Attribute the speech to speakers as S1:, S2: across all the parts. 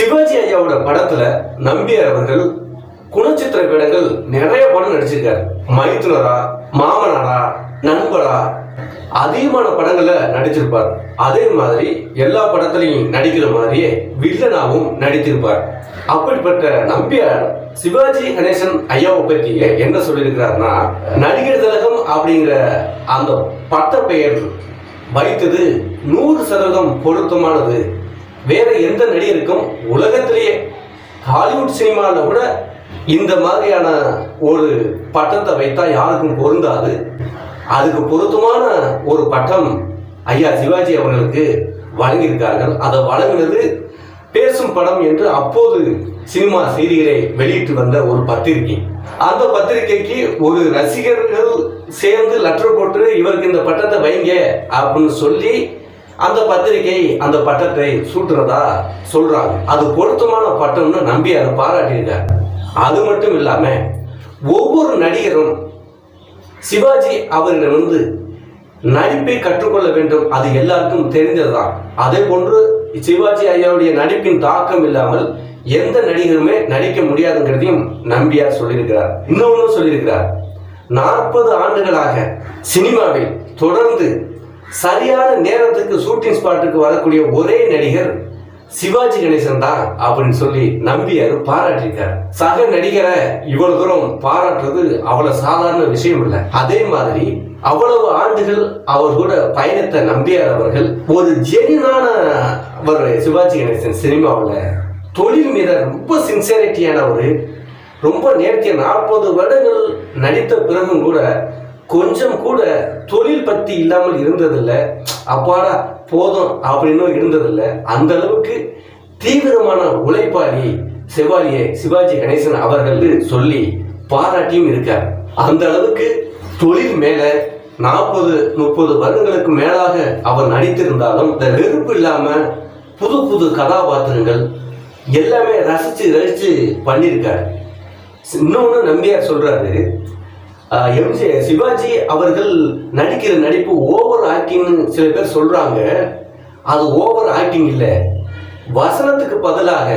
S1: சிவாஜி ஐயாவோட படத்துல நம்பியார் அவர்கள் குணச்சித்திர வேடங்கள் நிறைய படம் நடிச்சிருக்காரு. மைத்துனரா மாமனாரா நண்பரா அதிகமான படங்கள்ல நடிச்சிருப்பார். அதே மாதிரி எல்லா படத்திலையும் நடிக்கிற மாதிரியே வில்லனாவும் நடித்திருப்பார். அப்படிப்பட்ட நம்பியார் சிவாஜி கணேசன் ஐயாவை பற்றி என்ன சொல்லியிருக்கிறார்னா நடிகர் திலகம் அப்படிங்கிற அந்த பட்ட பெயர் வைத்தது நூறு சதவீதம் பொருத்தமானது. வேற எந்த நடிகருக்கும் உலகத்திலேயே ஹாலிவுட் சினிமாவில் கூட இந்த மாதிரியான ஒரு பட்டத்தை வைத்தா யாருக்கும் பொருந்தாது. அதுக்கு பொருத்தமான ஒரு பட்டம் ஐயா சிவாஜி அவர்களுக்கு வழங்கியிருக்கார்கள் அதை வழங்கினது பேசும் படம் என்று அப்போது சினிமா செய்திகளை வெளியிட்டு வந்த ஒரு பத்திரிகை. அந்த பத்திரிகைக்கு ஒரு ரசிகர்கள் சேர்ந்து லெட்டர் போட்டு இவருக்கு இந்த பட்டத்தை வைங்க அப்படின்னு சொல்லி அந்த பத்திரிகை அந்த பட்டத்தை சூட்டுறதா சொல்றாங்க. அது பொருத்தமான பட்டம்னு நம்பி அதை பாராட்டியிருக்காரு அது மட்டும் இல்லாம ஒவ்வொரு நடிகரும் சிவாஜி அவரிடம் வந்து நடிப்பை கற்றுக்கொள்ள வேண்டும். அது எல்லாருக்கும் தெரிந்ததுதான். அதே போன்று சிவாஜி ஐயாவுடைய நடிப்பின் தாக்கம் இல்லாமல் எந்த நடிகருமே நடிக்க முடியாதுங்கிறதையும் நம்பியார் சொல்லியிருக்கிறார். இன்னொன்னு சொல்லியிருக்கிறார். நாற்பது ஆண்டுகளாக சினிமாவில் தொடர்ந்து சரியான நேரத்துக்கு ஷூட்டிங் ஸ்பாட்டுக்கு வரக்கூடிய ஒரே நடிகர் சிவாஜி கணேசன் தான் அப்படின்னு சொல்லி நம்பியார் பாராட்டியிருக்கார். சக நடிகரை இவ்வளவு தூரம் பாராட்டுறது அவ்வளவு சாதாரண விஷயம் இல்லை. அதே மாதிரி அவ்வளவு ஆண்டுகள் அவர் கூட பயணத்தை நம்பியார் அவர்கள் ஒரு ஜெனினான அவர் சிவாஜி கணேசன் சினிமாவில் தொழில் மீத ரொம்ப சின்சியரிட்டியானவர் ரொம்ப நேர்த்திய நாற்பது வருடங்கள் நடித்த பிறகும் கூட கொஞ்சம் கூட தொழில் பத்தி இல்லாமல் இருந்ததில்லை. அப்பாடா போதும் அப்படின்னும் இருந்ததில்லை. அந்த அளவுக்கு தீவிரமான உழைப்பாளி செவாலியே சிவாஜி கணேசன் அவர்கள் சொல்லி பாராட்டியும் இருக்கார். அந்த அளவுக்கு தொழில் மேல நாற்பது முப்பது வருடங்களுக்கு மேலாக அவர் நடித்திருந்தாலும் இந்த வெறுப்பு இல்லாம புது புது கதாபாத்திரங்கள் எல்லாமே ரசிச்சு ரசிச்சு பண்ணியிருக்காரு. இன்னொன்று நம்பியார் சொல்றாரு எம்ஜி சிவாஜி அவர்கள் நடிக்கிற நடிப்பு ஓவர் ஆக்டிங்னு சில பேர் சொல்றாங்க. அது ஓவர் ஆக்டிங் இல்லை. வசனத்துக்கு பதிலாக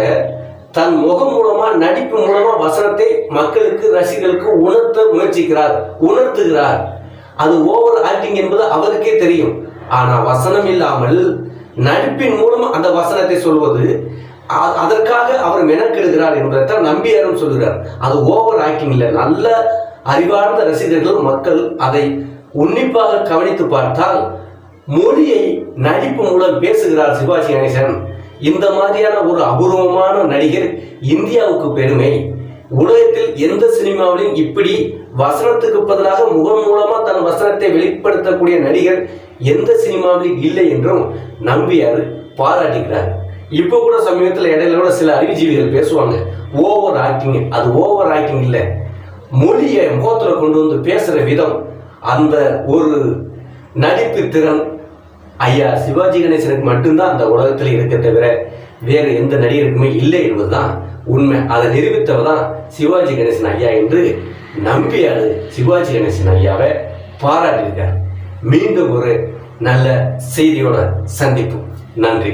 S1: தன் முகம் மூலமா நடிப்பு மூலமா வசனத்தை மக்களுக்கு ரசிகர்களுக்கு உணர்த்த முயற்சிக்கிறார் உணர்த்துகிறார். அது ஓவர் ஆக்டிங் என்பது அவருக்கே தெரியும். ஆனா வசனம் இல்லாமல் நடிப்பின் மூலம் அந்த வசனத்தை சொல்வது அதற்காக அவர் மெனக்கெடுகிறார் என்பதைத்தான் நம்பியாரும் சொல்கிறார் அது ஓவர் ஆக்டிங் இல்லை. நல்ல அறிவார்ந்த ரசிகர்கள் மக்கள் அதை உன்னிப்பாக கவனித்து பார்த்தால் மொழியை நடிப்பு மூலம் பேசுகிறார் சிவாஜி கணேசன். இந்த மாதிரியான ஒரு அபூர்வமான நடிகர் இந்தியாவுக்கு பெருமை. உலகத்தில் எந்த சினிமாவிலும் இப்படி வசனத்துக்கு பதிலாக முகம் மூலமா தன் வசனத்தை வெளிப்படுத்தக்கூடிய நடிகர் எந்த சினிமாவிலும் இல்லை என்றும் நம்பியார் பாராட்டுகிறார். இப்போ கூட சமீபத்தில் இடையில கூட சில அறிவுஜீவிகள் பேசுவாங்க ஓவர் ஆக்டிங் அது ஓவர் ஆக்டிங் இல்லை. மொழியை முகத்துல கொண்டு வந்து பேசுற விதம் அந்த ஒரு நடிப்பு திறன் ஐயா சிவாஜி கணேசனுக்கு மட்டும்தான் அந்த உலகத்தில் இருக்க தவிர வேறு எந்த நடிகருக்குமே இல்லை என்பதுதான் உண்மை. அதை நிரூபித்தவர் தான் சிவாஜி கணேசன் ஐயா என்று நம்பியாரு சிவாஜி கணேசன் ஐயாவை பாராட்டியிருக்கார். மீண்டும் ஒரு நல்ல செய்தியோட சந்திப்பு நன்றி.